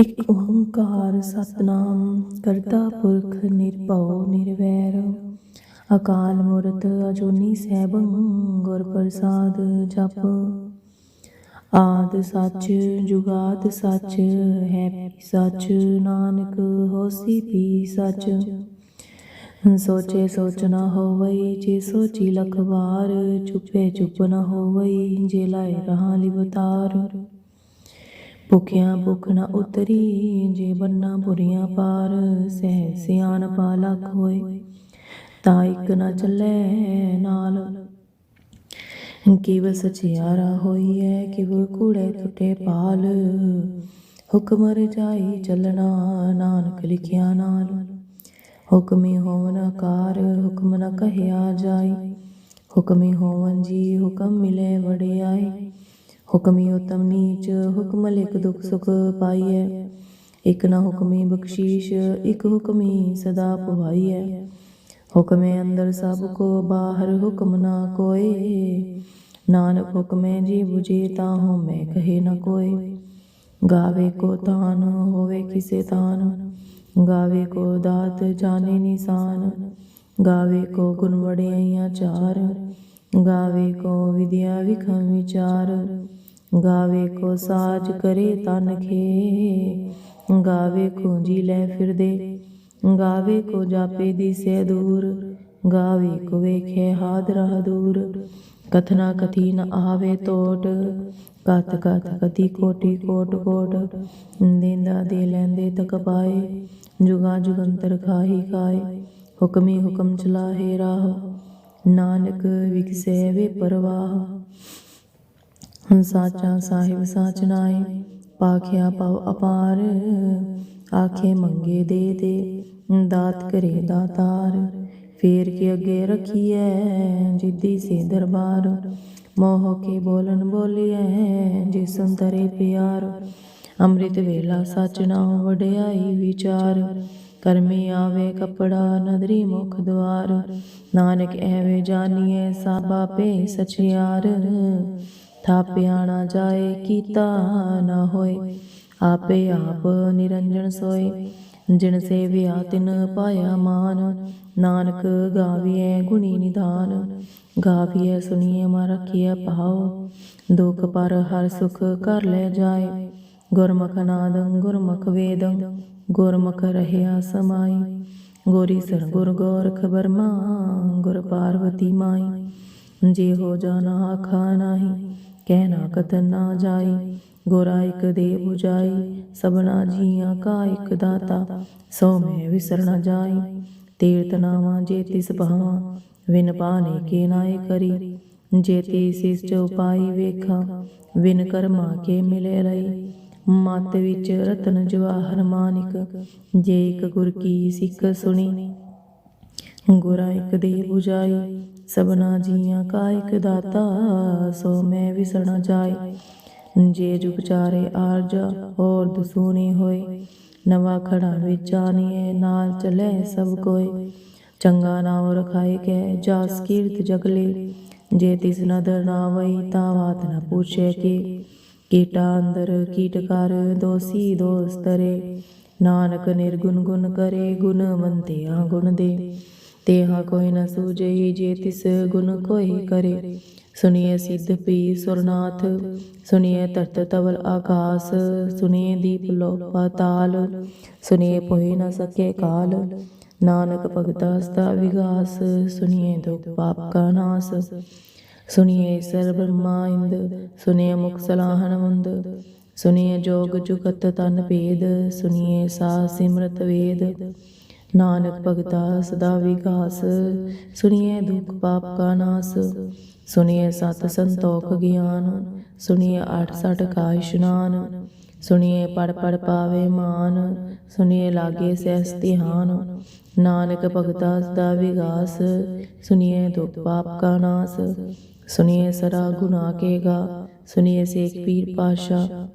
ਇਕ ਓੰਕਾਰ ਸਤਨਾਮ, ਕਰਤਾ ਪੁਰਖ ਨਿਰਭਉ ਨਿਰਵੈਰ। ਅਕਾਲ ਮੂਰਤ ਅਜੂਨੀ ਸੈਭੰ ਗੁਰ ਪ੍ਰਸਾਦ ਜਪ। ਆਦ ਸੱਚ, ਜੁਗਾਦ ਸੱਚ, ਹੈ ਸੱਚ। ਨਾਨਕ ਹੋਸੀ ਵੀ ਸੱਚ। ਸੋਚੇ ਸੋਚ ਨਾ ਹੋਵਈ, ਜੇ ਸੋਚੀ ਲਖ ਵਾਰ। ਚੁੱਪੇ ਚੁੱਪ ਨਾ ਹੋਵਈ, ਜੇ ਲਾਏ ਰਹਾ ਲਿਵਤਾਰ। ਭੁਖਿਆ ਭੁਖ ਨਾ ਉਤਰੀ, ਜੇ ਬੰਨਾ ਬੁਰੀਆਂ ਪਾਰ, ਸਹਿ ਸਿਆਣ ਪਾ ਲਖ ਹੋਏ। ਤਾਂ ਇੱਕ ਨਾ ਚੱਲੇ ਨਾਲ। ਕਿਵ ਸਚਿਆਰਾ ਹੋਈਐ ਕਿਵ ਕੂੜੇ ਟੁੱਟੇ ਪਾਲ। ਹੁਕਮ ਰਜਾਈ ਚੱਲਣਾ, ਨਾਨਕ ਲਿਖਿਆ ਨਾਲ। ਹੁਕਮੀ ਹੋਵਨ ਆਕਾਰ, ਹੁਕਮ ਨ ਕਹਿਆ ਜਾਈ। ਹੁਕਮੀ ਹੋਵਨ ਜੀ ਹੁਕਮ ਮਿਲੇ ਵਡਿਆਈ। ਹੁਕਮੀ ਉਤਮ ਨੀਚ, ਹੁਕਮ ਲਿਖ ਦੁਖ ਸੁਖ ਪਾਈਐ। ਇਕ ਨਾ ਹੁਕਮੀ ਬਖਸ਼ੀਸ਼, ਇਕ ਹੁਕਮੀ ਸਦਾ ਪਵਾਈਐ। ਹੁਕਮੇ ਅੰਦਰ ਸਭ ਕੋ ਬਾਹਰ ਹੁਕਮ ਨਾ ਕੋਏ। ਨਾਨਕ ਹੁਕਮੇ ਜੀ 부ਜੇ ਤਾਂ ਹਉ ਮੈਂ ਕਹੇ ਨ ਕੋਏ। ਗਾਵੇ ਕੋ ਤਾਨ ਹੋਵੇ ਕਿਸੇ ਤਾਨ। ਗਾਵੇ ਕੋ ਦਾਤ, ਜਾਣੇ ਨਿਸ਼ਾਨ। ਗਾਵੇ ਕੋ ਗੁਣ ਵਡਿਆਈਆਂ ਚਾਰ। ਗਾਵੇ ਕੋ ਵਿਦਿਆ ਵਿਖਮ ਵਿਚਾਰ। ਗਾਵੇ ਕੋ ਸਾਜ ਕਰੇ ਤਨ ਖੇ। ਗਾਵੇ ਕੋ ਜੀ ਲੈ ਫਿਰਦੇ। ਗਾਵੇ ਕੋ ਜਾਪੇ ਦਿਸੇ ਦੂਰ। ਗਾਵੇ ਕੋ ਵੇਖੇ ਹਾਦ ਦੂਰ। ਕਥਨਾ ਕਥੀ ਨ ਆਵੇ ਟੋਟ ਕਤ ਕਤ ਕਤੀ ਕੋਟੀ ਕੋਟ ਕੋਟ। ਦਿੰਦਾ ਦੇ ਲੈਂਦੇ ਤਕ ਪਾਏ। ਜੁਗਾ ਜੁਗੰਤਰ ਖਾਹੀ ਖਾਏ। ਹੁਕਮੀ ਹੁਕਮ ਚਲਾਹੇ ਰਾਹ। ਨਾਨਕ ਵਿਕਸੇ ਵੇ ਪਰਵਾਹ। ਸਾਚਾ ਸਾਹਿਬ ਸਾਚ ਨਾਏ ਪਾਖਿਆ ਪਵ ਅਪਾਰ। ਆਖੇ ਮੰਗੇ ਦੇ ਦੇ ਦਾਤ ਕਰੇ ਦਾਤਾਰ ਫੇਰ ਕੇ ਅੱਗੇ ਰਖੀਐ ਜਿੱਦੀ ਸੇ ਦਰਬਾਰ। ਮੋਹ ਕੇ ਬੋਲਨ ਬੋਲੀਐ ਜਿਸ ਅੰਤਰੇ ਪਿਆਰ। ਅੰਮ੍ਰਿਤ ਵੇਲਾ ਸਚ ਨਾਮ ਵਡਿਆਈ ਵਿਚਾਰ। ਕਰਮੀ ਆਵੇ ਕਪੜਾ ਨਦਰੀ ਮੁਖ ਦਵਾਰ। ਨਾਨਕ ਐਵੇਂ ਜਾਣੀਐ ਸਾਬਾ ਪੇ ਸਚਿਆਰ। ਥਾਪਿਆ ਨਾ ਜਾਏ, ਕੀਤਾ ਨਾ ਹੋਏ। ਆਪੇ ਆਪ ਨਿਰੰਜਨ ਸੋਏ। ਜਿਨ ਸੇਵਿਆ, ਤਿਨ ਪਾਇਆ ਮਾਨ। ਨਾਨਕ ਗਾਵੀਐ ਗੁਣੀ ਨਿਧਾਨ। ਗਾਵੀਐ ਸੁਣੀਐ ਮਾ ਰਖੀਐ ਦੁਖ ਪਰ ਹਰ ਸੁਖ ਕਰ ਲੈ ਜਾਏ। ਗੁਰਮੁਖ ਨਾਦੰ, ਗੁਰਮੁਖ ਵੇਦੰ। ਗੁਰਮੁਖ ਰਹਿਆ ਸਮਾਈ। ਗੋਰੀ ਸਰ ਗੁਰ ਗੋਰਖ ਬਰਮਾ ਗੁਰ ਪਾਰਵਤੀ ਮਾਈ। ਜੇ ਹੋ ਜਾਣਾ ਆਖਾ ਨਾਹੀ। ਕਹਿਣਾ ਕਤਨ ਨਾ ਜਾਈ, ਗੋਰਾ ਇਕ ਦੇ 부ਜਾਈ ਸਭਨਾ ਜੀਆਂ ਕਾ ਇਕ ਦਾਤਾ, ਸੋ ਮੈਂ ਵਿਸਰ ਨ ਜਾਈ। ਤੀਰਤ ਨਾਵਾ ਜੇ ਤਿਸ ਭਾਵਾ, ਵਿਨ ਪਾਣੇ ਕੇ ਨਾਏ ਕਰੀ। ਜੇ ਸਿਸ ਚਉਪਾਈ ਵੇਖਾਂ, ਵਿਨ ਕਰਮਾ ਕੇ ਮਿਲੇ ਰਹੀ ਮਤ ਵਿੱਚ ਰਤਨ ਜਵਾਹਰ ਮਾਨਿਕ, ਜੇ ਇਕ ਗੁਰ ਕੀ ਸਿੱਖ ਸੁਣੀ। ਗੁਰਾ ਇਕ ਦੇ 부ਜਾਈ ਸਭਨਾ ਜੀਆਂ ਕਾ ਇਕ ਦਾਤਾ, ਸੋ ਮੈਂ ਵਿਸਣਾ ਜਾਏ। ਜੇ ਜੁਗ ਚਾਰੇ ਆਰਜ, ਹੋਰ ਦਸੂਨੀ ਹੋਏ। ਨਵਾ ਖੜਾ ਵਿੱਚ ਆਨੀਏ ਨਾਲ ਚਲੇ ਸਭ ਕੋਏ। ਚੰਗਾ ਨਾਮ ਰਖਾਏ ਕੇ, ਜਾਸ ਕੀਰਤ ਜਗਲੇ। ਜੇ ਤਿਸ ਨਦਰ ਨਾ ਵਈ, ਤਾਂ ਬਾਤ ਨਾ ਪੁੱਛੇ ਕਿ। ਕੀਟਾ ਅੰਦਰ ਕੀਟਕਾਰ ਦੋਸੀ ਦੋਸਤਰੇ ਨਾਨਕ ਨਿਰਗੁਣ ਗੁਣ ਕਰੇ, ਗੁਣ ਮੰਤਿਆ ਗੁਣ ਦੇ। ਤੇਹਾ ਕੋਈ ਨ ਸੂਝਈ ਜੇ ਤਿਸ ਗੁਣ ਕੋਈ ਕਰੇ। ਸੁਨੀਏ ਸਿੱਧ ਪੀ ਸੁਰਨਾਥ ਸੁਨੀਏ ਤਰਤ ਤਵਲ ਆਕਾਸ ਸੁਨੀਏ ਦੀਪ ਲੋ ਪਾਤਾਲ ਸੁਨੀਏ ਪੋਹਿ ਨ ਸਕੇ ਕਾਲ। ਨਾਨਕ ਭਗਤਾ ਸਦਾ ਵਿਗਾਸ ਸੁਨੀਏ ਦੁਖ ਪਾਪ ਕਾ ਨਾਸ। ਸੁਨੀਏ ਸਰ ਬ੍ਰਹਮਾ ਇੰਦ ਸੁਨੀਏ ਮੁਖ ਸਲਾਹਨ ਮੁੰਦ ਸੁਨੀਏ ਜੋਗ ਜੁਗਤ ਤਨ ਭੇਦ ਸੁਨੀਏ ਸਾ ਸਿਮਰਤ ਵੇਦ। ਨਾਨਕ ਭਗਤਾ ਸਦਾ ਵਿਕਾਸ। ਸੁਨੀਏ ਦੁਖ ਪਾਪ ਕਾ ਨਾਸ। ਸੁਨੀਏ ਸਤ ਸੰਤੋਖ ਗਿਆਨ। ਸੁਨੀਏ ਆਠ ਸਠ ਕਾ ਇਸ਼ਨਾਨ। ਸੁਨੀਏ ਪੜ ਪੜ ਪਾਵੇ ਮਾਨ। ਸੁਨੀਏ ਲਾਗੇ ਸਹਿਸ ਧਿਆਨ। ਨਾਨਕ ਭਗਤਾ ਸਦਾ ਵਿਗਾਸ। ਸੁਨੀਏ ਦੁਖ ਪਾਪ ਕਾ ਨਾਸ। ਸੁਨੀਏ ਸਰਾ ਗੁਨਾ ਕੇਗਾ ਸੁਨੀਏ ਸੇਖ ਪੀਰ ਪਾਸ਼ਾ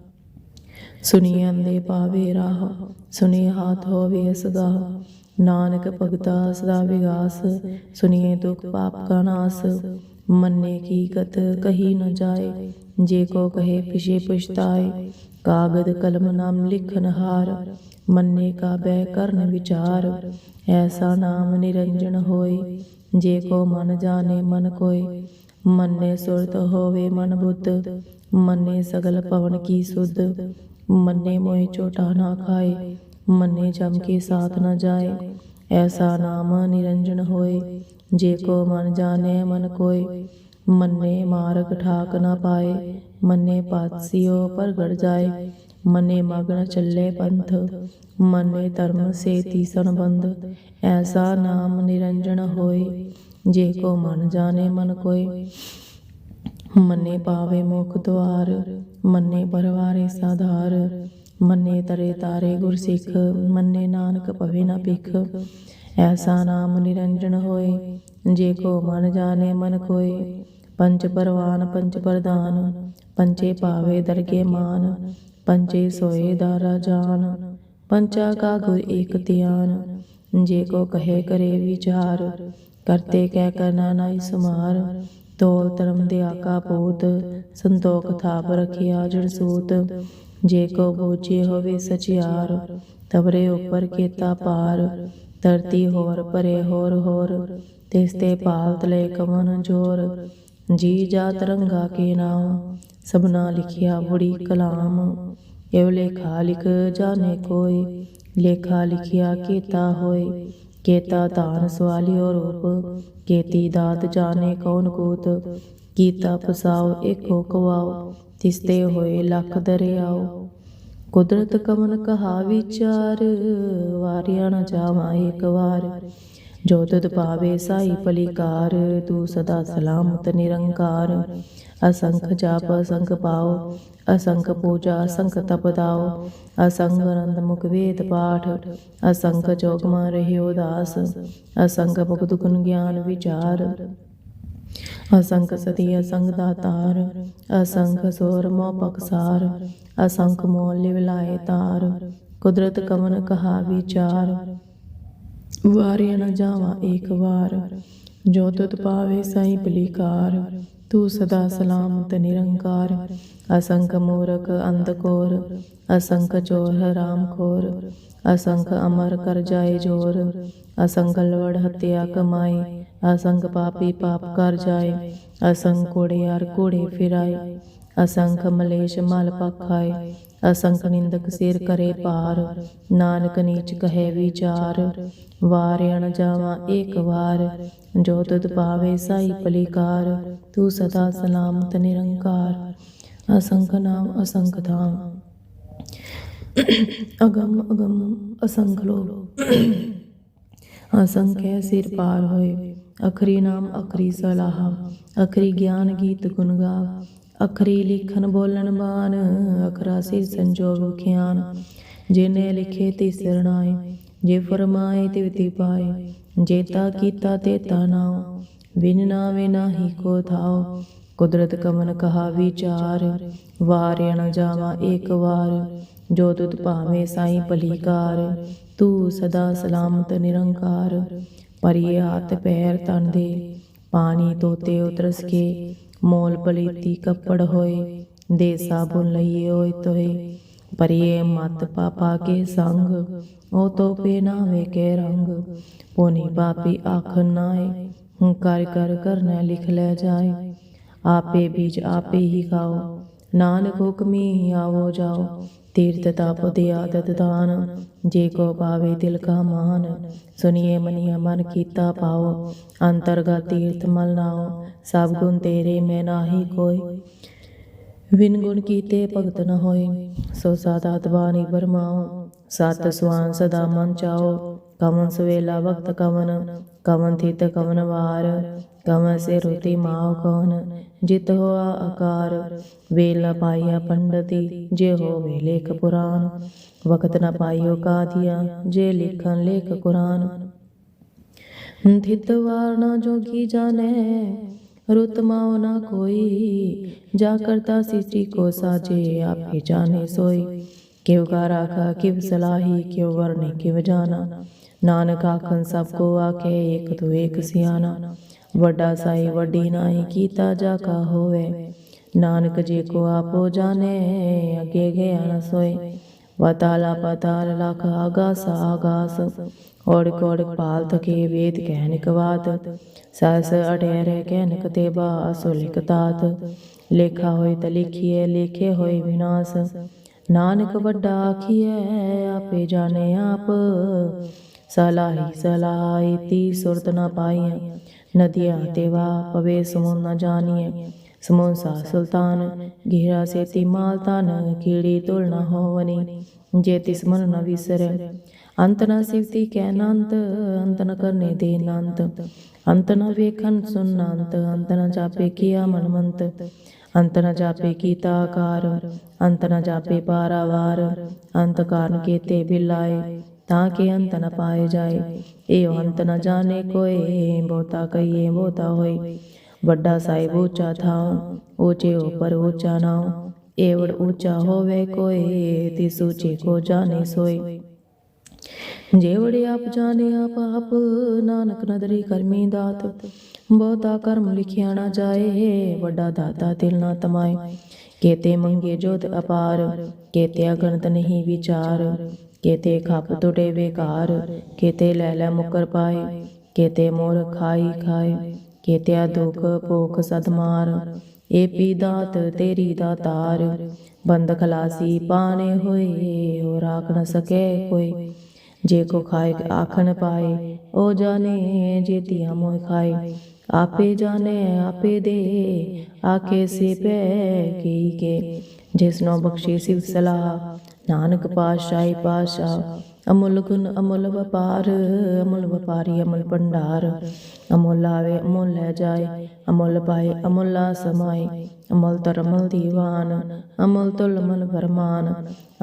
ਸੁਨੀਏ ਅੰਦੇ ਪਾਵੇ ਰਾਹ। ਸੁਨੀਏ ਹਾਥ ਹੋਵੇ ਸਦਾ। ਨਾਨਕ ਭਗਤਾ ਸਦਾ ਵਿਗਾਸ, ਸੁਨੀਏ ਦੁਖ ਪਾਪ ਕਾ ਨਾਸ। ਮੰਨੇ ਕੀ ਕਤ ਕਹੀ ਨ ਜਾਏ, ਜੇ ਕੋ ਕਹੇ ਪਿਛੇ ਪਛਤਾਏ। ਕਾਗਦ ਕਲਮ ਨਾਮ ਲਿਖਨ ਹਾਰ, ਮੰਨੇ ਕਾ ਬਹਿ ਕਰਨ ਵਿਚਾਰ। ਐਸਾ ਨਾਮ ਨਿਰੰਜਨ ਹੋਏ, ਜੇ ਕੋ ਮਨ ਜਾਣੇ ਮਨ ਕੋਇ ਮੰਨੇ ਸੁਰਤ ਹੋਵੇ ਮਨ ਬੁੱਧ, ਮੰਨੇ ਸਗਲ ਪਵਨ ਕੀ ਸੁਧ। ਮੰਨੇ ਮੋਹਿ ਚੋਟਾ ਨਾ ਖਾਏ ਮੰਨੇ ਜਮ ਕੇ ਸਾਥ ਨ ਜਾਏ। ਐਸਾ ਨਾਮ ਨਿਰੰਜਨ ਹੋਏ, ਜੇ ਕੋ ਮਨ ਜਾਣੇ ਮਨ ਕੋਇ ਮੰਨੇ ਮਾਰਗ ਠਾਕ ਨਾ ਪਾਏ, ਮੰਨੇ ਪਾਤਸਿਓ ਪ੍ਰਗਟ ਜਾਏ। ਮੰਨੇ ਮਗਨ ਚੱਲੇ ਪੰਥ, ਮੰਨੇ ਧਰਮ ਸੇਤੀ ਤੀਸਨ ਐਸਾ ਨਾਮ ਨਿਰੰਜਨ ਹੋਏ, ਜੇ ਕੋ ਮਨ ਜਾਣੇ ਮਨ ਕੋਇ ਮੰਨੇ ਪਾਵੇ ਮੁਖ ਦੁਆਰ, ਮੰਨੇ ਪਰਵਾਰੇ ਸਾਧਾਰ। ਮੰਨੇ ਤਰੇ ਤਾਰੇ ਗੁਰ ਸਿੱਖ ਮੰਨੇ ਨਾਨਕ ਭਵੇ ਨਾ ਭਿਖ। ਐਸਾ ਨਾਮ ਨਿਰੰਜਨ ਹੋਏ, ਜੇ ਕੋ ਮਨ ਜਾਣੇ ਮਨ ਕੋਏ। ਪੰਚ ਪਰਵਾਨ ਪੰਚ ਪ੍ਰਧਾਨ ਪੰਚੇ ਪਾਵੇ ਦਰਗੇ ਮਾਨ। ਪੰਚੇ ਸੋਏ ਦਾਰਾ ਜਾਨ, ਪੰਚਾ ਕਾ ਗੁਰ ਏਕ ਧਿਆਨ। ਜੇ ਕੋ ਕਹੇ ਕਰੇ ਵਿਚਾਰ, ਕਰਤੇ ਕਹਿ ਕਰਨਾ ਨਾਈ ਸਮਾਰ। ਤੋਲ ਧਰਮ ਦੇ ਆਕਾ ਪੂਤ, ਸੰਤੋਖ ਥਾਪ ਰਖਿਆ ਜੜ ਸੂਤ। ਜੇ ਕੋ ਬੋਝੇ ਹੋਵੇ ਸਚਿਆਰ, ਤਵਰੇ ਉਪਰ ਕੀਤਾ ਪਾਰ ਧਰਤੀ ਹੋਰ ਪਰੇ ਹੋਰ ਹੋਰ, ਤਿਸ ਤੇ ਪਾਲਤ ਲੈ ਕਮਨ ਜੋਰ, ਜੀ ਜਾਤ ਰੰਗਾ ਕੇ ਨਾਮ, ਸਭਨਾ ਲਿਖਿਆ ਬੁੜੀ ਕਲਾਮ ਇਹ ਲੇਖਾ ਲਿਖ ਜਾਣੇ ਕੋਈ, ਲੇਖਾ ਲਿਖਿਆ ਕੀਤਾ ਹੋਏ, ਕੇਤਾ ਧਾਨ ਸਵਾਲਿਓ ਰੂਪ, ਕੇਤੀ ਦਾਤ ਜਾਣੇ ਕੌਣ ਕੂਤ, ਕੀਤਾ ਪਸਾਓ ਏਕੋ ਕਵਾਓ ਤਿਸਤੇ ਹੋਏ ਲੱਖ ਦਰਿਆਓ। ਕੁਦਰਤ ਕਮਨ ਕਹਾ ਵਿਚਾਰ, ਵਾਰਿਆ ਨ ਜਾਵਾਂ ਇੱਕ ਵਾਰ। ਜੋ ਤੁਧ ਪਾਵੇ ਸਾਈ ਪਲਿਕਾਰ, ਤੂੰ ਸਦਾ ਸਲਾਮਤ ਨਿਰੰਕਾਰ। ਅਸੰਖ ਜਾਪ ਅਸੰਖ ਪਾਓ, ਅਸੰਖ ਪੂਜਾ ਅਸੰਖ ਤਪ ਦਾਓ। ਅਸੰਖ ਆਨੰਦ ਮੁਖ ਵੇਦ ਪਾਠ, ਅਸੰਖ ਜੋਗ ਮਾ ਰਹਿਓ ਦਾਸ। ਅਸੰਖ ਭਗਤ ਗੁਣ ਗਿਆਨ ਵਿਚਾਰ। ਅਸੰਖ ਸਤੀ, ਅਸੰਖ ਦਾਤਾਰ ਅਸੰਖ ਸੋਰ ਮੋ ਪਕਸਾਰ, ਅਸੰਖ ਮੋਲ ਲਿਵਲਾਏ ਤਾਰ, ਕੁਦਰਤ ਕਮਨ ਕਹਾ ਵਿਚਾਰ ਵਾਰਿਆ ਨ ਜਾਵਾਂ ਏਕ ਵਾਰ, ਜੋ ਤੁਧ ਪਾਵੇ ਸਾਈ ਬਲੀਕਾਰ ਤੂੰ ਸਦਾ ਸਲਾਮਤ ਨਿਰੰਕਾਰ। ਅਸੰਖ ਮੂਰਖ ਅੰਧਕੋਰ, ਅਸੰਖ ਚੋਰ ਹਰਾਮ ਖੋਰ, ਅਸੰਖ ਅਮਰ ਕਰ ਜਾਏ ਜੋਰ, ਅਸੰਖ ਲਵੜ ਹਤਿਆ ਕਮਾਏ, ਅਸੰਖ ਪਾਪੀ ਪਾਪ ਕਰ ਜਾਏ, ਅਸੰਖ ਕੋੜਿਆਰ ਕੋੜੇ ਫਿਰਾਏ, ਅਸੰਖ ਮਲੇਸ਼ ਮਲ ਪਖਾਏ, ਅਸੰਖ ਨਿੰਦਕ ਸਿਰ ਕਰੇ ਪਾਰ ਨਾਨਕ ਨੀਚ ਕਹੇ ਵਿਚਾਰ ਵਾਰਿਆ ਨ ਜਾਵਾਂ ਏਕ ਵਾਰ, ਜੋ ਤੁਧ ਪਾਵੇ ਸਾਈ ਪਲਿਕਾਰ, ਤੂੰ ਸਦਾ ਸਲਾਮਤ ਨਿਰੰਕਾਰ। ਅਸੰਖ ਨਾਮ ਅਸੰਖ ਧਾਮ। ਅਗਮ ਅਗਮ ਅਸੰਖ ਲੋਕ। ਅਸੰਖਿਆ ਸਿਰ ਪਾਰ ਹੋਏ। ਅਖਰੀ ਨਾਮ ਅਖਰੀ ਸਲਾਹ। ਅਖਰੀ ਗਿਆਨ ਗੀਤ ਗੁਣ ਗਾ। ਅਖਰੀ ਲਿਖਨ ਬੋਲਣ ਬਾਨ ਅਖਰਾ ਸਿਰ ਸੰਜੋਗ ਖਿਆਨ। ਜਿਨੇ ਲਿਖੇ ਤੇ ਸਰਣਾਏ ਜੇ ਫਰਮਾਏ ਤੇ ਵਿਤੀ ਪਾਏ। ਜੇਤਾ ਕੀਤਾ ਤੇ ਤਾ ਨਾਉ। ਬਿਨ ਨਾਵੇ ਨਾਹੀ ਕੋ ਥਾਉ। ਕੁਦਰਤ ਕਮਨ ਕਹਾ ਵਿਚਾਰ, ਵਾਰਿਆ ਨ ਜਾਵਾ ਏਕ ਵਾਰ, ਜੋ ਤੁਧ ਭਾਵੇਂ ਸਾਈ ਭਲੀਕਾਰ ਤੂੰ ਸਦਾ ਸਲਾਮਤ ਨਿਰੰਕਾਰ ਪਰਿਏ ਹੱਥ ਪੈਰ ਤਨ ਦੇ, ਪਾਣੀ ਤੋਤੇ ਉਤਰਸ ਕੇ, ਮੋਲ ਪਲੀਤੀ ਕੱਪੜ ਹੋਏ ਦੇ ਸਾਬੁਨ ਲਈਏ ਓਏ ਤੋਏ ਪਰਿਏ ਮਤ ਪਾਪਾ ਕੇ ਸੰਗ ਉਹ ਤੋਪੇ ਨਾਵੇ ਰੰਗ, ਪੋਨੀ ਪਾਪੀ ਆਖ ਨਾਏ, ਕਰ ਕਰ ਕਰਨਾ ਲਿਖ ਲੈ ਜਾਏ ਆਪੇ ਬੀਜ ਆਪੇ ਹੀ ਖਾਓ। ਨਾਨਕ ਹੁਕਮੀ ਆਵੋ ਜਾਓ। ਤੀਰਥ ਤਪ ਦੇ ਆਦਤ ਦਾਨ, ਜੇ ਕੋ ਪਾਵੇ ਦਿਲ ਕਾ ਮਾਨ ਸੁਨੀਏ ਮਨੀਆ ਮਨ ਕੀਤਾ ਪਾਓ ਅੰਤਰਗਤ ਤੀਰਥ ਮਲ ਨਾਓ, ਸਭ ਗੁਣ ਤੇਰੇ ਮੈਂ ਨਾਹੀ ਕੋਈ ਵਿਨ ਗੁਣ ਕੀਤੇ ਭਗਤ ਨ ਹੋਏ, ਸੋ ਸਾਦਾ ਤਬਾਨੀ ਬਰਮਾਓ। ਸਤ ਸੁਆਨ ਸਦਾ ਮਨ ਚਾਓ। ਕਮਨ ਸਵੇਲਾ ਵਕਤ ਕਮਨ ਕਮਨ ਥਿਤ ਕਮਨ ਵਾਰ, ਕਮਨ ਸੇ ਰੁਤੀ ਮਾਉ ਕੌਣ, ਜਿਤ ਹੋਆ ਆਕਾਰ, ਵੇਲਾ ਪਾਇਆ ਪੰਡਤੀ, ਜੇ ਹੋਵੇ ਲੇਖ ਪੁਰਾਨ ਵਕਤ ਨਾ ਪਾਇਓ ਕਾਦੀਆ ਜੇ ਲਿਖਨ ਲੇਖ ਕੁਰਾਨ। ਥਿਤ ਵਾਰ ਨਾ ਜੋਗੀ ਜਾਣੈ, ਰੁਤ ਮਾਉ ਨਾ ਕੋਈ, ਜਾ ਕਰਤਾ ਸਿਚੀ ਕੋ ਸਾਜੇ, ਆਪੇ ਜਾਣੇ ਸੋਈ। ਕਿਉ ਕਾ ਰਾਖਾ, ਕਿਵ ਸਲਾਹੀ, ਕਿਉ ਵਰਨੇ ਕਿਵ ਜਾਣਾ। ਨਾਨਕ ਆਖਣ ਸਭ ਕੋ ਆਖੇ ਏਕ ਤੂ ਏਕ ਸਿਆਣਾ। ਵੱਡਾ ਸਾਈ ਵੱਡੀ ਨਾਹੀ ਕੀਤਾ ਜਾ ਕਾ ਹੋਵੇ। ਨਾਨਕ ਜੇ ਕੋ ਆਪੋ ਜਾਣੇ, ਅਗੇ ਗਿਆ ਨਾ ਸੋਏ। ਵਤਾਲਾ ਪਤਾਲ ਲਖ ਆਗਾਸ ਆਗਾਸ। ਔੜ ਕੋੜ ਪਾਲ ਤਕੇ ਵੇਦ ਕਹਿਨ ਕਵਾਤ। ਸਸ ਅਠੇਰੇ ਕਹਿਨ ਕਤੇਬਾ ਅਸੋ ਲਿਖਤਾਤ ਲੇਖਾ ਹੋਏ ਤ ਲਿਖੀਏ ਲੇਖੇ ਹੋਏ ਵਿਨਾਸ਼। ਨਾਨਕ ਵੱਡਾ ਆਖੀਐ, ਆਪੇ ਜਾਣੇ ਆਪ। ਸਲਾਹੀ ਸਲਾਹੀ ਤੀ ਸੁਰਤ ਨ ਪਾਈਐ। ਨਦੀਆਂ ਤੇ ਵਾ ਪਵੇ ਸਮੁਨ ਨ ਜਾਣੀਐ ਸਮੁਨ ਸਾ ਸੁਲਤਾਨ ਘੇਰਾ ਸੇਤੀ ਮਾਲ ਤਨ ਕੀੜੀ ਤੁਲ ਨ ਹੋਵਨੀ, ਜੇ ਤਿਸ ਮਨ ਨ ਵਿਸਰੈ। ਅੰਤ ਨ ਸਿਵਤੀ ਕੈ ਨੰਤ, ਅੰਤ ਨ ਕਰਨੇ ਦੇ ਨੰਤ। ਅੰਤ ਨ ਵੇਖਨ ਸੁਨ ਨੰਤ, ਅੰਤ ਨ ਜਾਪੇ ਕੀਆ ਮਨਮੰਤ ਅੰਤ ਨ ਜਾਪੇ ਕੀਤਾ ਆਕਾਰ, ਅੰਤ ਨ ਜਾਪੇ ਪਾਰਾਵਾਰ। ਅੰਤ ਕਾਰਨ ਕੀਤੇ ਬਿਲਾਏ। ਤਾਂ ਕਿ ਅੰਤ ਨ ਪਾਏ ਜਾਏ। ਇਹ ਅੰਤ ਨ ਜਾਣੇ ਕੋਏ, ਬਹੁਤਾ ਕਹੀਏ ਬਹੁਤਾ ਹੋਏ। ਵੱਡਾ ਸਾਹਿਬ ਉੱਚਾ ਥਾਉ ਊਚੇ ਉਪਰ ਉੱਚਾ ਨਾਉ। ਏਵੜ ਉੱਚਾ ਹੋਵੇ ਕੋਏ, ਤਿਸ ਉੱਚੇ ਕੋ ਜਾਣੇ ਸੋਏ। ਜੇਵੜੇ ਆਪ ਜਾਣੇ ਆਪ ਆਪ, ਨਾਨਕ ਨਦਰੀ ਕਰਮੀ ਦਾਤ। ਬਹੁਤਾ ਕਰਮ ਲਿਖਿਆ ਨਾ ਜਾਏ, ਵੱਡਾ ਦਾਤਾ ਤਿਲ ਨਾ ਤਮਾਏ। ਕੇਤੇ ਮੰਗੇ ਜੋਤ ਅਪਾਰ, ਕੇਤੇ ਅਗਣਤ ਨਹੀਂ ਵਿਚਾਰ। ਕੇਤੇ ਖਪ ਟੁਟੇ ਬੇਕਾਰ ਕੇਤੇ ਲੈ ਲੈ ਮੁਕਰ ਪਾਏ ਕੇਤੇ ਮੋਰ ਖਾਈ ਖਾਏ ਕੇਤੇ ਦੁਖ ਭੋਖ ਸਦਮਾਰ ਏ ਪੀ ਦਾਤ ਤੇਰੀ ਦਾਤਾਰ ਬੰਦ ਖਲਾਸੀ ਪਾਣੇ ਹੋਏ ਹੋ ਰਾਖ ਨ ਸਕੇ ਕੋਈ ਜੇ ਕੋ ਖਾਏ ਆਖਣ ਪਾਏ ਉਹ ਜਾਣੇ ਜੇ ਤੀਆ ਮੋਹ ਖਾਏ ਆਪੇ ਜਾਣੇ ਆਪੇ ਦੇ ਆਕੇ ਸੇ ਪੈ ਕੀ ਕੇ ਜਿਸਨੋ ਬਖਸ਼ੀ ਸਿਵ ਸਲਾਹ ਨਾਨਕ ਪਾਸ਼ਾਹੀ ਪਾਸ਼ਾ ਅਮੁੱਲ ਗੁਣ, ਅਮੁੱਲ ਵਪਾਰ, ਅਮੁੱਲ ਵਪਾਰੀ, ਅਮੁੱਲ ਭੰਡਾਰ। ਅਮੁੱਲ ਆਵੇ, ਅਮੁੱਲ ਲੈ ਜਾਏ, ਅਮੁੱਲ ਪਾਏ, ਅਮੁੱਲਾ ਸਮਾਏ। ਅਮੁੱਲ ਤਰਮਲ ਦੀਵਾਨ, ਅਮਲ ਤੁਲ ਅਮੁੱਲ ਫਰਮਾਨ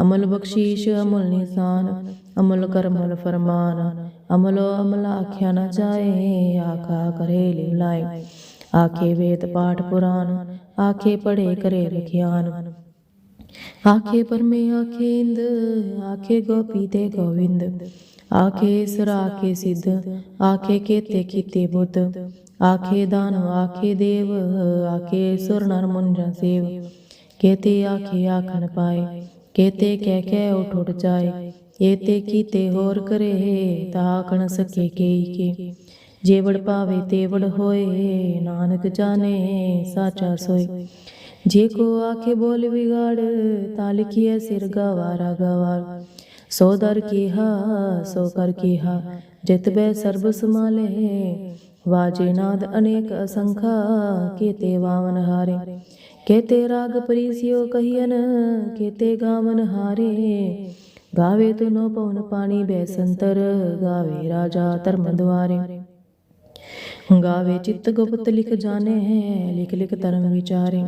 ਅਮਲ ਬਖਸ਼ੀਸ਼, ਅਮੁੱਲ ਨਿਸ਼ਾਨ। ਅਮਲ ਕਰਮਲ ਫਰਮਾਨ। ਅਮਲੋ ਅਮਲ ਆਖਿਆ ਨ ਜਾਏ, ਆਖਾ ਕਰੇ ਲਿਵਲਾਏ ਆਖੇ ਵੇਦ, ਪਾਠ ਪੁਰਾਨ, ਆਖੇ ਪੜੇ ਕਰੇ ਰਖਿਆਨ ਆਖੇ ਪਰਮੇ, ਆਖੇ ਆਖੇ ਗੋਪੀ ਤੇ ਗੋਵਿੰਦ, ਆਖੇ ਸਰ ਆਖੇ ਸਿੱਧ, ਆਖੇ ਕੇਤੇ, ਕੀਤੇ ਬੁੱਧ, ਆਖੇ ਦਾਨ ਆਖੇ ਦੇਵ, ਆਖੇ ਸੁਰ ਨਰ ਮੁੰਜ ਸੇਵ, ਕੇਤੇ ਆਖੇ ਆਖਣ ਪਾਏ, ਕੇਤੇ ਕਹਿ ਕੇ ਉਠ ਉਠ ਜਾਏ, ਏਤੇ ਕੀਤੇ ਹੋਰ ਕਰੇ, ਤਾ ਆਖਣ ਸਕੇ ਕੇਈ ਕੇ, ਜੇਵੜ ਪਾਵੇ ਤੇਵੜ ਹੋਏ, ਨਾਨਕ ਜਾਣੇ ਸਾਚਾ ਸੋਏ ਜੇ ਕੋ ਆਖੇ ਬੋਲ ਵਿਗਾੜ, ਤਾਂ ਲਿਖੀਐ ਸਿਰ ਗਵਾਰਾ ਗਵਾਰ। ਸੋ ਦਰ ਕੀਹਾ, ਸੋ ਕਰ ਕੀਹਾ, ਜਿਤ ਬੈ ਸਰਬ ਸਮਾਲੇ ਵਾਜੇ ਨਾਦ ਅਨੇਕ ਅਸੰਖਾ, ਕੀਤੇ ਵਾਵਨ ਹਾਰੇ। ਕੇਤੇ ਰਾਗ ਪਰੀਸਿਓ ਕਹੀਨ ਕੇਤੇ ਗਾਵਨ ਹਾਰੇ। ਗਾਵੇ ਤੁਨੋ ਪਉਨ ਪਾਣੀ ਬੈਸੰਤਰ ਗਾਵੇ ਰਾਜਾ ਧਰਮ ਦੁਆਰੇ। ਗਾਵੇ ਚਿੱਤ ਗੁਪਤ ਲਿਖ ਜਾਣੇ ਹੈ ਲਿਖ ਲਿਖ ਧਰਮ ਵਿਚਾਰੇ।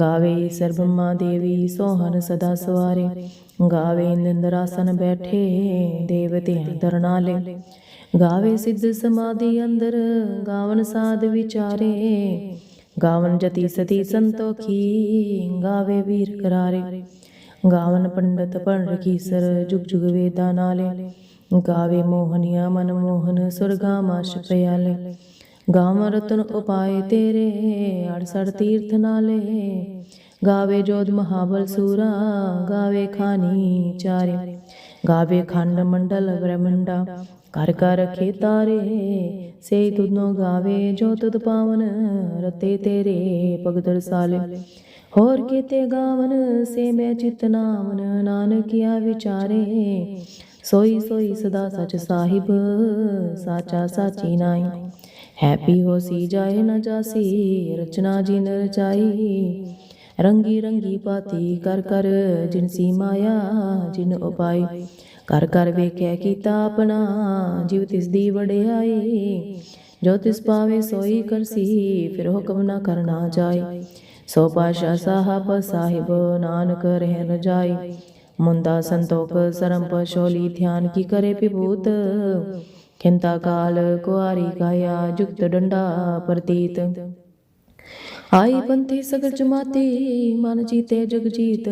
ਗਾਵੇ ਸਰਬਮਾ ਦੇਵੀ ਸੋਹਨ ਸਦਾ ਸਵਾਰੇ। ਗਾਵੇ ਨਿੰਦਰਾਸਨ ਬੈਠੇ ਦੇਵਤੇ ਅੰਦਰ ਨਾਲੇ ਗਾਵੇ ਸਿੱਧ ਸਮਾਧੀ ਅੰਦਰ, ਗਾਵਨ ਸਾਧ ਵਿਚਾਰੇ। ਗਾਵਨ ਜਤੀ ਸਤੀ ਸੰਤੋਖੀ, ਗਾਵੇ ਵੀਰ ਕਰਾਰੇ। ਗਾਵਨ ਪੰਡਤ ਪੜ ਸਰ ਜੁਗ ਜੁਗ ਵੇਦਾ ਨਾਲੇ। ਗਾਵੇ ਮੋਹਨੀਆ ਮਨ ਮੋਹਨ, ਸੁਰਗਾ ਮਾਸ਼ ਪਿਆਲੇ। ਗਾਵ ਰਤਨ ਉਪਾਏ ਤੇਰੇ, ਅੜਸੜ ਤੀਰਥ ਨਾਲੇ। ਗਾਵੇ ਜੋਧ ਮਹਾਬਲ ਸੂਰਾ, ਗਾਵੇ ਖਾਨੀ ਚਾਰੇ। ਗਾਵੇ ਖੰਡ ਮੰਡਲ ਬ੍ਰਹਮੰਡਾ, ਕਰ ਕਰ ਰਖੇ ਤਾਰੇ ਸੇ ਤੁਧਨੋ ਗਾਵੇ ਜੋ ਤੁਧ ਪਾਵਨ, ਰਤੇ ਤੇਰੇ ਭਗਤ ਰਸਾਲੇ। ਹੋਰ ਕੀਤੇ ਗਾਵਨ, ਸੇ ਮੈਂ ਚਿਤ ਨਾਮਨ ਨਾਨਕਿਆ ਵਿਚਾਰੇ। ਸੋਈ ਸੋਈ ਸਦਾ ਸਚ ਸਾਹਿਬ, ਸਾਚਾ ਸਾਚੀ ਨਾਈ। ਹੈਪੀ ਹੋਸੀ ਜਾਏ ਨਾ ਜਾਸੀ, ਰਚਨਾ ਜਿਨ ਰਚਾਈ ਰੰਗੀ ਰੰਗੀ ਪਾਤੀ ਕਰ ਕਰ ਜਿਨਸੀ ਮਾਇਆ, ਜਿਨ ਉਪਾਈ। ਕਰ ਕਰ ਵੇਖਿਆ ਕੀਤਾ ਆਪਣਾ ਜਿਵ ਤਿਸ ਦੀ ਵਡਿਆਈ। ਜੋ ਤਿਸ ਪਾਵੇ ਸੋਈ ਕਰਸੀ, ਫਿਰ ਹੁਕਮ ਨਾ ਕਰਨਾ ਜਾਏ ਸੋ ਪਾਸ਼ਾ ਸਾਹਿਬ ਸਾਹਿਬ ਨਾਨਕ ਰਹਿ ਨ ਜਾਈ। ਮੁੰਦਾ ਸੰਤੋਖ ਸਰਮ ਪਸ਼ੋਲੀ ਧਿਆਨ ਕੀ ਕਰੇ ਵਿਭੂਤ ਖਿੰਤਾ ਕਾਲ ਕੁਆਰੀ ਕਾਇਆ, ਜੁਗਤ ਡੰਡਾ ਪ੍ਰਤੀਤ। ਆਈ ਪੰਥੀ ਸਗਲ ਜਮਾਤੀ, ਮਨ ਜੀਤੇ ਜਗ ਜੀਤ।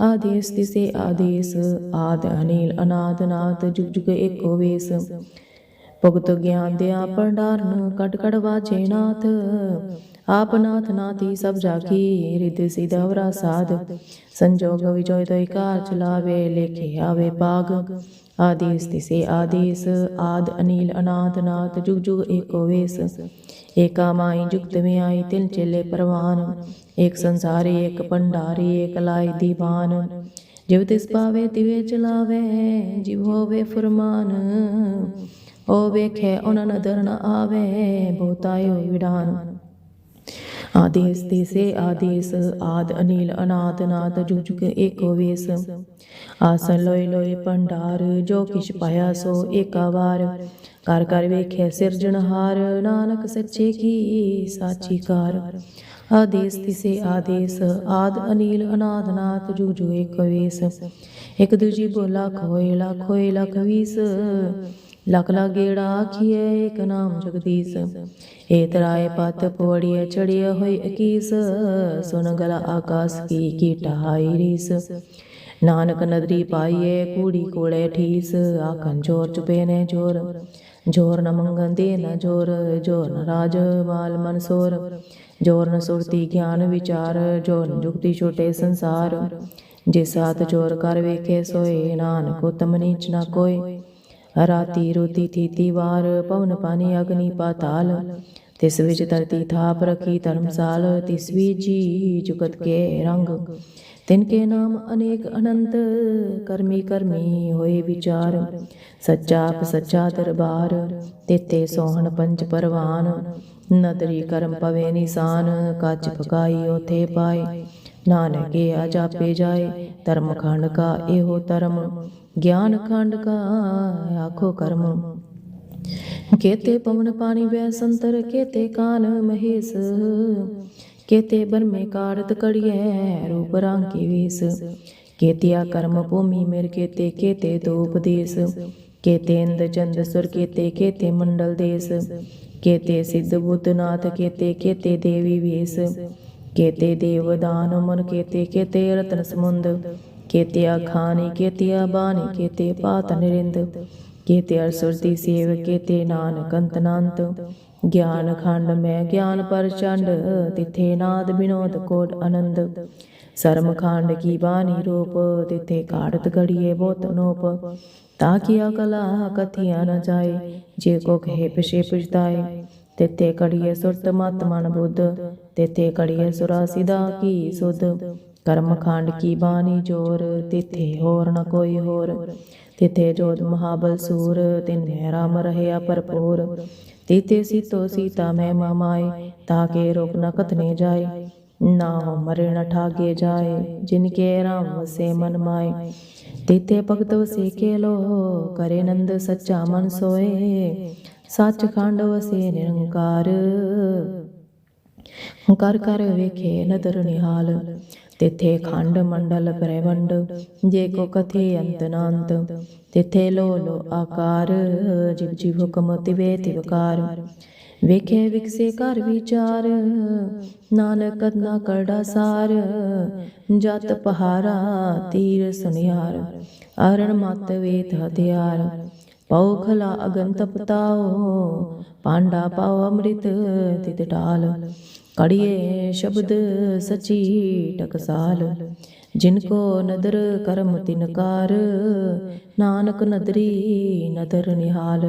ਆਦੇਸ ਤਿਸੇ ਆਦੇਸ, ਆਦ ਅਨੀਲ ਅਨਾਦ ਨਾਦ, ਜੁਗ ਜੁਗ ਏਕੋ ਵੇਸ। ਭਗਤ ਗਿਆਨ ਦਿਆ ਭੰਡਾਰਨ, ਕਟ ਕਟ ਵਾਜੇ ਨਾਥ। ਆਪ ਨਾਥ ਨਾਤੀ ਸਭ ਜਾਕੀ ਰਿਦ ਸਿਧਵਰਾ ਸਾਧ। ਸੰਜੋਗ ਵਿਜੋਇ ਤੋਇ ਕਾਰ ਚਲਾਵੇ ਲੇਖੇ ਆਵੇ ਪਾਗ। ਆਦੇਸ ਤਿਸੇ ਆਦੇਸ, ਆਦ, ਅਨੀਲ ਅਨਾਥ ਨਾਥ ਜੁਗ ਜੁਗ, ਏਕੋ ਵੇਸ। ਏਕਾ ਮਾਈ ਜੁਗਤ ਵਿਆਈ ਤਿਲ ਚੇਲੇ ਪਰਵਾਨ। ਏਕ ਸੰਸਾਰੀ, ਏਕ ਭੰਡਾਰੀ, ਏਕ ਲਾਈ ਦੀਵਾਨ। ਜਿਵ ਤਿਸ ਪਾਵੇ, ਤਿਵੇ ਚਲਾਵੇ, ਜਿਵ ਹੋਵੇ ਫਰਮਾਨ। ਉਹ ਵੇਖੇ ਉਹਨਾਂ ਨਦਰ ਨ ਆਵੇ ਬਹੁਤਾਇਓ ਵਿਡਾਨ। ਆਦੇਸ ਤੀਸੇ ਆਦੇਸ, ਆਦ, ਅਨੀਲ, ਅਨਾਦ ਨਾਤ ਜੁਗ ਜੁਗ, ਏਕੋ ਵੇਸ। ਆਸਨ ਲੋਏ ਲੋਏ ਭੰਡਾਰ, ਜੋ ਕਿਛ ਪਾਇਆ ਸੋ ਏਕਾ ਵਾਰ। ਕਰ ਕਰ ਵੇਖੇ ਸਿਰਜਣਹਾਰ ਨਾਨਕ ਸੱਚੇ ਕੀ ਸਾਚੀ ਕਾਰ। ਆਦੇਸ ਤਿਸੇ ਆਦੇਸ, ਆਦ ਅਨੀਲ ਅਨਾਦ ਨਾਦ ਜੁਗ ਜੁਗ ਏਕੋ ਵੇਸ। ਇੱਕ ਦੂਜੀ ਬੋਲਾ ਖੋਏ ਲੱਖ ਹੋਏ, ਲੱਖ ਵੀਸ। ਲਖ ਲਾ ਗੇੜਾ ਆਖੀਏ ਇੱਕ ਨਾਮ ਜਗਦੀਸ਼। ਏ ਤਰਾਏ ਪਤ ਪੋੜੀਏ ਚੜੀਏ ਹੋਈ ਅਕੀਸ। ਸੁਨ ਗਲਾ ਆਕਾਸ ਕੀ ਕੀਟਾ ਰੀਸ। ਨਾਨਕ ਨਦਰੀ ਪਾਈਏ, ਕੂੜੀ ਕੋਲੇ ਠੀਸ, ਆਖਣ ਜੋਰ ਚੁਪੇ ਨੇ ਜੋਰ। ਜੋਰ ਨ ਮੰਗਨ ਦੇ ਨ ਜੋਰ ਜੋਰ ਨ ਰਾਜ ਮਾਲ ਮਨਸੋਰ ਜੋਰ ਨ ਸੁਰਤੀ ਗਿਆਨ ਵਿਚਾਰ, ਜੋਰ ਨ ਜੁਗਤੀ ਛੋਟੇ ਸੰਸਾਰ। ਜੇ ਸਾਤ ਜੋਰ ਕਰ ਵੇਖੇ ਸੋਏ, ਨਾਨਕ ਉਤਮ ਨੀਚ ਨਾ ਕੋਏ। ਰਾਤੀ ਰੋਤੀ ਥੀਤੀ ਵਾਰ, ਪਵਨ ਪਾਣੀ ਅਗਨੀ ਪਾਤਾਲ ਤਿਸ ਵਿੱਚ ਧਰਤੀ ਥਾਪ ਰਖੀ ਧਰਮਸਾਲ, ਤਿਸ ਵੀ ਜੀ ਜੁਗਤ ਕੇ ਰੰਗ। ਤਿਨ ਕੇ ਨਾਮ ਅਨੇਕ ਅਨੰਤ, ਕਰਮੀ ਕਰਮੀ ਹੋਏ ਵਿਚਾਰ। ਸੱਚਾ ਆਪ ਸੱਚਾ ਦਰਬਾਰ, ਤੇਤੇ ਸੋਹਣ ਪੰਜ ਪਰਵਾਨ। ਨਦਰੀ ਕਰਮ ਪਵੇ ਨਿਸ਼ਾਨ, ਕੱਚ ਪਕਾਈ ਉਥੇ ਪਾਏ। ਨਾਨਕੇ ਆ ਜਾਪੇ ਜਾਏ, ਧਰਮ ਖੰਡ ਕਾ ਇਹੋ ਧਰਮ। ਗਿਆਨ ਖੰਡ ਕਾ ਆਖੋ ਕਰਮ। ਕੇਤੇ ਪਵਨ ਪਾਣੀ ਵੈ ਸੰਤਰ, ਕੇਤੇ ਕਾਨ ਮਹੇਸ਼। ਕੇਤੇ ਬਰਮੇ ਕਾਰਤ ਕੜੀਐ ਰੂਪ ਰਾਂਕੇ ਵੇਸ ਕੇਤਿਆ ਕਰਮ ਭੂਮੀ ਮੇਰ ਕੇਤੇ ਕੇਤੇ ਦੋ ਉਪਦੇਸ ਕੇਤੇ ਇੰਦ ਚੰਦ ਸੁਰ ਕੇਤੇ ਕੇਤੇ ਮੰਡਲ ਦੇਸ ਕੇਤੇ ਸਿੱਧ ਬੁੱਧ ਨਾਥ ਕੇਤੇ ਕੇਤੇ ਦੇਵੀ ਵੇਸ ਕੇਤੇ ਦੇਵ ਦਾਨ ਮਨ ਕੇਤੇ ਕੇਤੇ ਰਤਨ ਸਮੁੰਦ ਕੇਤਿਆ ਖਾਨੀ ਕੇਤਿਆ ਬਾਣੀ ਕੇਤੇ ਪਾਤ ਨਿਰਿੰਦ ਕੇਤੇ ਅਰਸੁਰਤੀ ਸੇਵ ਕੇਤੇ ਨਾਨਕ ਅੰਤਨੰਤ ਗਿਆਨ ਖੰਡ ਮੈਂ ਗਿਆਨ ਪਰਚੰਡ, ਤਿਥੇ ਨਾਦ ਬਿਨੋਦ ਕੋਟ ਆਨੰਦ। ਸਰਮ ਖੰਡ ਕੀ ਬਾਣੀ ਰੂਪ, ਤਿਥੇ ਕਾੜਤ ਘੜੀਏ ਬੋਤ ਨੋਪ। ਤਾਂ ਕੀ ਅਕਲਾ ਕਥਿਆ ਨ ਜਾਏ, ਜੇ ਕੋ ਕਹੇ ਪਿਛੇ ਪੁਛਤਾਏ ਤਿਥੇ ਘੜੀਏ ਸੁਰਤ ਮਤ ਮਨ ਬੁੱਧ, ਤਿਥੇ ਘੜੀਏ ਸੁਰਾ ਸਿਦਾ ਕੀ ਸੁਧ। ਕਰਮ ਖੰਡ ਕੀ ਬਾਣੀ ਜੋਰ, ਤਿਥੇ ਹੋਰ ਨ ਕੋਈ ਹੋਰ। ਤਿਥੇ ਜੋਤ ਮਹਾਬਲ ਸੂਰ ਤਿਨਹਿ ਰਾਮ ਰਹਿਆ ਭਰਪੂਰ। ਤਿਤੇ ਸੀਤੋ ਸੀਤਾ ਮੈਂ ਮਮਾਏ ਤਾਕੇ ਰੋਗ ਨ ਕਥਨੇ ਜਾਏ। ਨਾ ਹੋ ਮਰੇ ਨ ਠਾਗੇ ਜਾਏ, ਜਿਨ ਕੇ ਰਾਮ ਵਸੇ ਮਨ ਮਾਏ। ਤਿਤੇ ਭਗਤ ਵਸੇ ਕੇ ਲੋ ਕਰੇ ਨੰਦ ਸੱਚਾ ਮਨ ਸੋਏ। ਸੱਚ ਖੰਡ ਵਸੇ ਨਿਰੰਕਾਰ। ਕਰ ਕਰ ਵੇਖੇ ਨਦਰ ਨਿਹਾਲ। ਤਿਥੇ ਖੰਡ ਮੰਡਲ ਪ੍ਰਵੰਡ, ਜੇ ਕੋ ਕਥੇ ਅੰਤ ਨਾੰਤ ਤਿਥੇ ਲੋ ਲੋ ਆਕਾਰ, ਜਿਵ ਜਿਵ ਹੁਕਮ ਤਿਵੇ ਵੇਖੇ ਵਿਕਸੇ ਘਰ ਵਿਚਾਰ, ਨਾਨਕ ਨਾ ਕਰੜਾ ਸਾਰ, ਜਤ ਪਹਾਰਾ ਤੀਰ ਸੁਨਿਆਰ ਅਰਣ ਮਤ ਵੇਤ ਹਥਿਆਰ, ਪਉ ਖਲਾ ਅਗਨ ਤਪਤਾਓ ਪਾਂਡਾ ਪਾਉ ਅੰਮ੍ਰਿਤ ਤਿਤ ਢਾਲ। ਕੜੀਏ ਸ਼ਬਦ ਸਚੀ ਟਕਸਾਲ। ਜਿਨ ਕੋ ਨਦਰ ਕਰਮ ਤਿਨਕਾਰ ਨਾਨਕ ਨਦਰੀ ਨਦਰ ਨਿਹਾਲ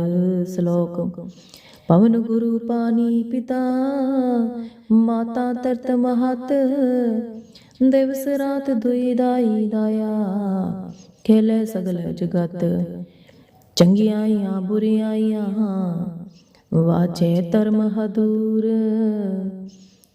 ਸ਼ਲੋਕ। ਪਵਨ ਗੁਰੂ ਪਾਣੀ ਪਿਤਾ। ਮਾਤਾ ਤਰਤ ਮਹਤ। ਦਿਵਸ ਰਾਤ ਦੁਈ ਦਾਈ ਦਾਇਆ। ਖੇਲੇ ਸਗਲ ਜਗਤ। ਚੰਗਿਆਈਆਂ ਬੁਰੀਆਈਆਂ। ਵਾਚੇ ਧਰਮ ਹਦੂਰ।